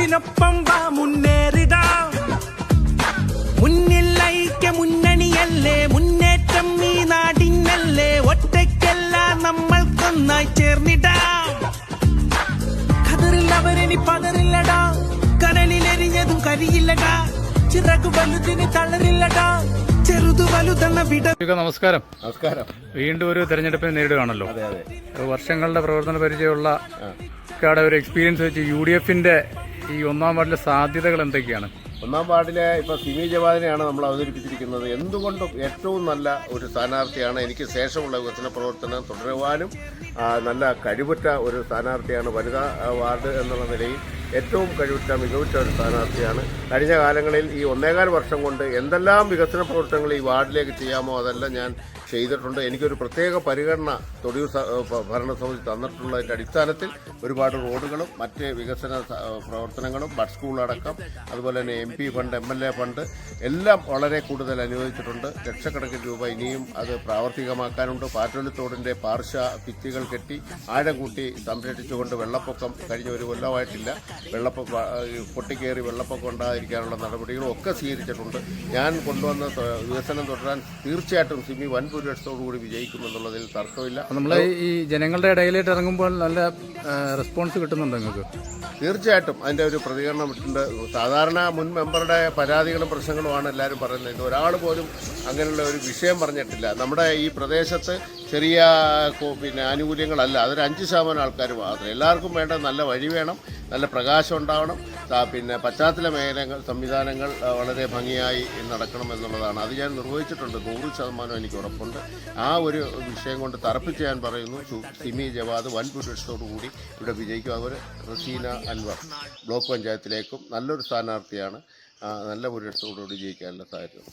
എഫിനൊപ്പം വാ മുന്നേറിടാം. മുന്നിൽ ഐക്യ മുന്നണിയല്ലേ മുന്നേറ്റം ഈ നാടിനല്ലേ. ഒറ്റയ്ക്കല്ല നമ്മൾക്കൊന്നായി ചേർന്നിടാം. കതറിൽ അവരിനി പതറില്ലടാ. കനലിലെരിഞ്ഞതും കരിയില്ലടാ. ചിറകു വലുതിന് തളരില്ലടാ. ചെറുതു വലുതെന്ന വിട ഇക നമസ്കാരം. നമസ്കാരം. വീണ്ടും ഒരു തെരഞ്ഞെടുപ്പിനെ നേരിടുകയാണല്ലോ. അതെ അതെ. ഒരു വർഷങ്ങളുടെ പ്രവർത്തന പരിചയമുള്ള ഒരു എക്സ്പീരിയൻസ് വെച്ച് യു ഡി എഫിന്റെ ഈ ഒന്നാം വാർഡിലെ സാധ്യതകൾ എന്തൊക്കെയാണ്? ഒന്നാം വാർഡിലെ ഇപ്പൊ സിമി ജവാദിനെയാണ് നമ്മൾ അവതരിപ്പിച്ചിരിക്കുന്നത്. എന്തുകൊണ്ടും ഏറ്റവും നല്ല ഒരു സ്ഥാനാർത്ഥിയാണ് എനിക്ക് ശേഷമുള്ള വികസന പ്രവർത്തനം തുടരുവാനും നല്ല കഴിവുറ്റ ഒരു സ്ഥാനാർത്ഥിയാണ് വനിതാ വാർഡ് എന്നുള്ള നിലയിൽ ഏറ്റവും കഴിവുറ്റ മികവുറ്റ ഒരു സ്ഥാനാർത്ഥിയാണ്. കഴിഞ്ഞ കാലങ്ങളിൽ ഈ ഒന്നേകാൽ വർഷം കൊണ്ട് എന്തെല്ലാം വികസന പ്രവർത്തനങ്ങൾ ഈ വാർഡിലേക്ക് ചെയ്യാമോ അതെല്ലാം ഞാൻ ചെയ്തിട്ടുണ്ട്. എനിക്കൊരു പ്രത്യേക പരിഗണന തൊടിയൂർ ഭരണസമിതി തന്നിട്ടുള്ളതിന്റെ അടിസ്ഥാനത്തിൽ ഒരുപാട് റോഡുകളും മറ്റ് വികസന പ്രവർത്തനങ്ങളും ബഡ് സ്കൂളടക്കം അതുപോലെ തന്നെ M P fund M L A fund എല്ലാം വളരെ കൂടുതൽ അനുവദിച്ചിട്ടുണ്ട്. ലക്ഷക്കണക്കിന് രൂപ ഇനിയും അത് പ്രാവർത്തികമാക്കാനുണ്ട്. പാറ്റോലിത്തോടിന്റെ പാർശ്വ ഭിത്തികൾ കെട്ടി ആഴം കൂട്ടി സംരക്ഷിച്ചുകൊണ്ട് വെള്ളപ്പൊക്കം കഴിഞ്ഞ ഒരു കൊല്ലമായിട്ടില്ല. വെള്ളപ്പൊക്കം പൊട്ടിക്കേറി വെള്ളപ്പൊക്കം ഉണ്ടായിരിക്കാനുള്ള നടപടികളും ഒക്കെ സ്വീകരിച്ചിട്ടുണ്ട്. ഞാൻ കൊണ്ടുവന്ന വികസനം തുടരാൻ തീർച്ചയായിട്ടും സിമി വൻ ഭൂരിപക്ഷത്തോടുകൂടി വിജയിക്കുമെന്നുള്ളതിൽ തർക്കമില്ല. നമ്മൾ ഈ ജനങ്ങളുടെ ഇടയിലേക്ക് ഇറങ്ങുമ്പോൾ നല്ല റെസ്പോൺസ് കിട്ടുന്നുണ്ട് നിങ്ങൾക്ക്? തീർച്ചയായിട്ടും. അതിന്റെ ഒരു പ്രതികരണം ഇട്ടുണ്ട് സാധാരണ മുൻ മെമ്പറുടെ പരാതികളും പ്രശ്നങ്ങളുമാണ് എല്ലാവരും പറയുന്നത്. ഇത് ഒരാൾ പോലും അങ്ങനെയുള്ള ഒരു വിഷയം പറഞ്ഞിട്ടില്ല. നമ്മുടെ ഈ പ്രദേശത്ത് ചെറിയ പിന്നെ ആനുകൂല്യങ്ങളല്ല. അതൊരു അഞ്ച് ശതമാനം ആൾക്കാർ മാത്രം. എല്ലാവർക്കും വേണ്ട നല്ല വഴി വേണം. നല്ല പ്രകാശം ഉണ്ടാവണം. പിന്നെ പശ്ചാത്തല മേഖലകൾ സംവിധാനങ്ങൾ വളരെ ഭംഗിയായി നടക്കണം എന്നുള്ളതാണ്. അത് ഞാൻ നിർവഹിച്ചിട്ടുണ്ട്. നൂറ് ശതമാനം എനിക്ക് ഉറപ്പുണ്ട്. ആ ഒരു വിഷയം കൊണ്ട് തറപ്പിച്ച് ഞാൻ പറയുന്നു സിമി ജവാദ് വൻ കൂടി ഇവിടെ വിജയിക്കും. അവർ റസീന അൻവർ ബ്ലോക്ക് പഞ്ചായത്തിലേക്കും നല്ലൊരു സ്ഥാനാർത്ഥിയാണ്. നല്ല ഭൂരിപക്ഷത്തോടുകൂടി ജയിക്കാനുള്ള സാധ്യത.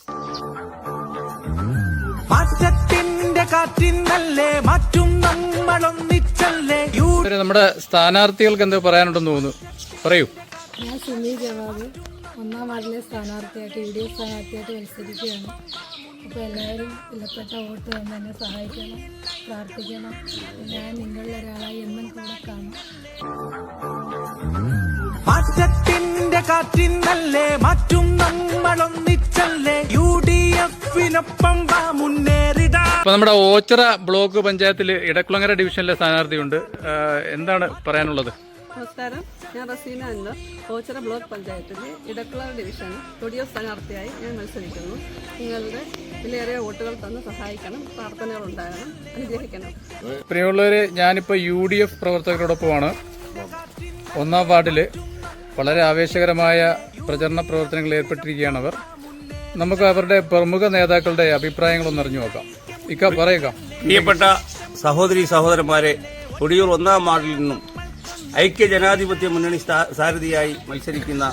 കാറ്റിന്നല്ലേ മാറ്റും നമ്മളൊന്നിച്ചല്ലേ? നമ്മുടെ സ്ഥാനാർത്ഥികൾക്ക് എന്തോ പറയാനുണ്ടെന്ന് തോന്നുന്നു. പറയൂ. ഞാൻ സുമി ജവാബ് ഒന്നാം വാർഡിലെ സ്ഥാനാർത്ഥിയായിട്ട് യു ഡി എഫ് സ്ഥാനാർത്ഥിയായിട്ട് മത്സരിക്കുകയാണ്. അപ്പോൾ എല്ലാവരും വിലപ്പെട്ട വോട്ട് തന്ന് എന്നെ സഹായിക്കണം പ്രാർത്ഥിക്കണം. ഞാൻ നിങ്ങളിൽ ഒരാളായി എന്നും കൂടെ കാണും. മാറ്റത്തിന്റെ കാറ്റിന്നല്ലേ മാറ്റും ഇപ്പൊ നമ്മുടെ ഓച്ചിറ ബ്ലോക്ക് പഞ്ചായത്തിൽ ഇടക്കുളങ്ങര ഡിവിഷനിലെ സ്ഥാനാർത്ഥിയുണ്ട്. എന്താണ് പറയാനുള്ളത്? നമസ്കാരം. ഞാൻ റസീന അൻവർ ഓച്ചിറ ബ്ലോക്ക് പഞ്ചായത്തിലെ ഇടക്കുളർ ഡിവിഷൻ തൊടിയ സ്ഥാനാർത്ഥിയായി ഞാൻ മത്സരിക്കുന്നു. നിങ്ങളുടെ വിലയേറിയ വോട്ടുകൾ തന്ന് സഹായിക്കണം പ്രാർത്ഥനകൾ ഉണ്ടാകണം അനുഗ്രഹിക്കണം. പ്രിയമുള്ളവര് ഞാനിപ്പോൾ യു ഡി എഫ് പ്രവർത്തകരോടൊപ്പമാണ്. ഒന്നാം വാർഡിൽ വളരെ ആവേശകരമായ പ്രചരണ പ്രവർത്തനങ്ങളിൽ ഏർപ്പെട്ടിരിക്കുകയാണ് അവർ. നമുക്ക് അവരുടെ പ്രമുഖ നേതാക്കളുടെ അഭിപ്രായങ്ങളൊന്നറിഞ്ഞു നോക്കാം. പ്രിയപ്പെട്ട സഹോദരി സഹോദരന്മാരെ കൊടിയൂർ ഒന്നാം വാർഡിൽ നിന്നും ഐക്യ ജനാധിപത്യ മുന്നണി സാരഥിയായി മത്സരിക്കുന്ന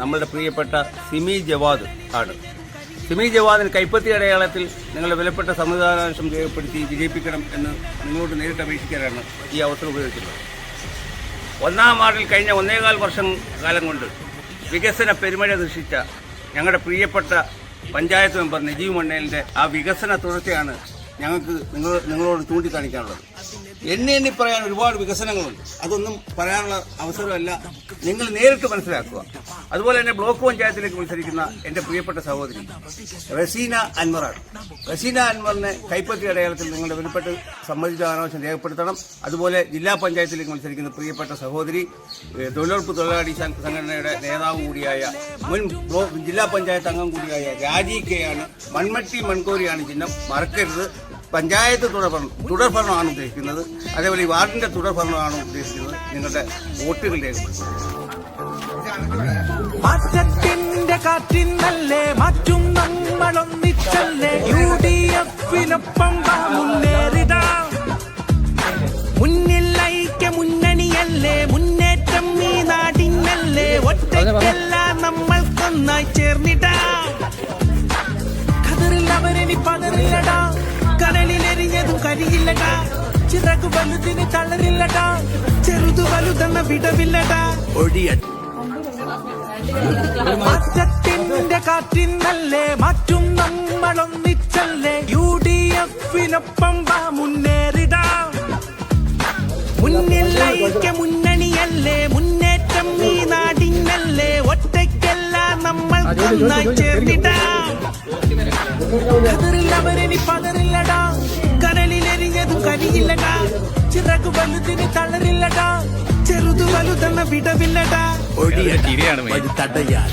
നമ്മളുടെ പ്രിയപ്പെട്ട സിമി ജവാദ് ആണ്. സിമി ജവാദിന് കൈപ്പത്തി അടയാളത്തിൽ നിങ്ങളുടെ വിലപ്പെട്ട സമ്മതിദാനാംശം രേഖപ്പെടുത്തി വിജയിപ്പിക്കണം എന്ന് നിങ്ങളോട് നേരിട്ട് അപേക്ഷിക്കാനാണ് ഈ അവസരം ഉപയോഗിക്കുന്നത്. ഒന്നാം വാർഡിൽ കഴിഞ്ഞ ഒന്നേകാൽ വർഷം കാലം കൊണ്ട് വികസന പെരുമഴ ദൃഷ്ടിച്ച ഞങ്ങളുടെ പ്രിയപ്പെട്ട പഞ്ചായത്ത് മെമ്പർ നജീവ് മണ്ണേലിന്റെ ആ വികസന തുടർച്ചയാണ് ഞങ്ങൾക്ക് നിങ്ങൾ നിങ്ങളോട് ചൂണ്ടിക്കാണിക്കാനുള്ളത്. എണ്ണി എണ്ണി പറയാൻ ഒരുപാട് വികസനങ്ങളുണ്ട്. അതൊന്നും പറയാനുള്ള അവസരമല്ല. നിങ്ങൾ നേരിട്ട് മനസ്സിലാക്കുക. അതുപോലെ തന്നെ ബ്ലോക്ക് പഞ്ചായത്തിലേക്ക് മത്സരിക്കുന്ന എന്റെ പ്രിയപ്പെട്ട സഹോദരി റസീന അൻവറാണ്. റസീന അൻവറിനെ കൈപ്പറ്റി അടയാളത്തിൽ നിങ്ങളുടെ വെളിപ്പെട്ട് സമ്മതിച്ച ആനാവശ്യം രേഖപ്പെടുത്തണം. അതുപോലെ ജില്ലാ പഞ്ചായത്തിലേക്ക് മത്സരിക്കുന്ന പ്രിയപ്പെട്ട സഹോദരി തൊഴിലുറപ്പ് തൊഴിലാളി സംഘടനയുടെ നേതാവ് കൂടിയായ മുൻ ജില്ലാ പഞ്ചായത്ത് അംഗം കൂടിയായ രാജി കെയാണ് മൺമട്ടി മൺകോരിയാണ് ചിഹ്നം മറക്കരുത്. പഞ്ചായത്ത് തുടർഭരണം തുടർഭരണമാണ് ഉദ്ദേശിക്കുന്നത്. അതേപോലെ ഈ വാർഡിന്റെ തുടർഭരണമാണ് ഉദ്ദേശിക്കുന്നത്. നിങ്ങളുടെ രേഖപ്പെടുത്തുന്നത് മാറ്റത്തിന്റെ കാറ്റിന്നല്ലേ മാറ്റും നമ്മളൊന്നിച്ചല്ലേ? U D എഫിനൊപ്പം മുന്നേറിടാം. മുന്നിൽ ഐക്യ മുന്നണിയല്ലേ മുന്നേറ്റം ഈ നാടിനല്ലേ? ഒറ്റയ്ക്കല്ല നമ്മൾക്കൊന്നായി ചേർന്നിടാം. കതറിൽ അവരിനി പതറില്ലടാ. കനലിലെരിഞ്ഞതും കരിയില്ലടാ. ചിറകു വലുതിന് തളരില്ലടാ. ചെറുതു വലുതെന്ന വിടവില്ലടാ. ഒഴിയ മാറ്റത്തിന്റെ കാറ്റിന്നല്ലേ മാറ്റും നമ്മളൊന്നിച്ചല്ലേ. യു ഡി എഫിനൊപ്പം വാ മുന്നേറിടാം. മുന്നിൽ ഐക്യ മുന്നണിയല്ലേ മുന്നേറ്റം ഈ നാടിനല്ലേ. ഒന്നായി ചേർന്നിടാം. കതിറില്ലവരിനി പതറില്ലടാ കനലിലെരിഞ്ഞതും കരിയില്ലടാ ചിറകു വലുതിന് തളരില്ലടാ ചെറുതു വലുതെന്ന വിടവില്ലടാ ഒഴിയ തടയാൻ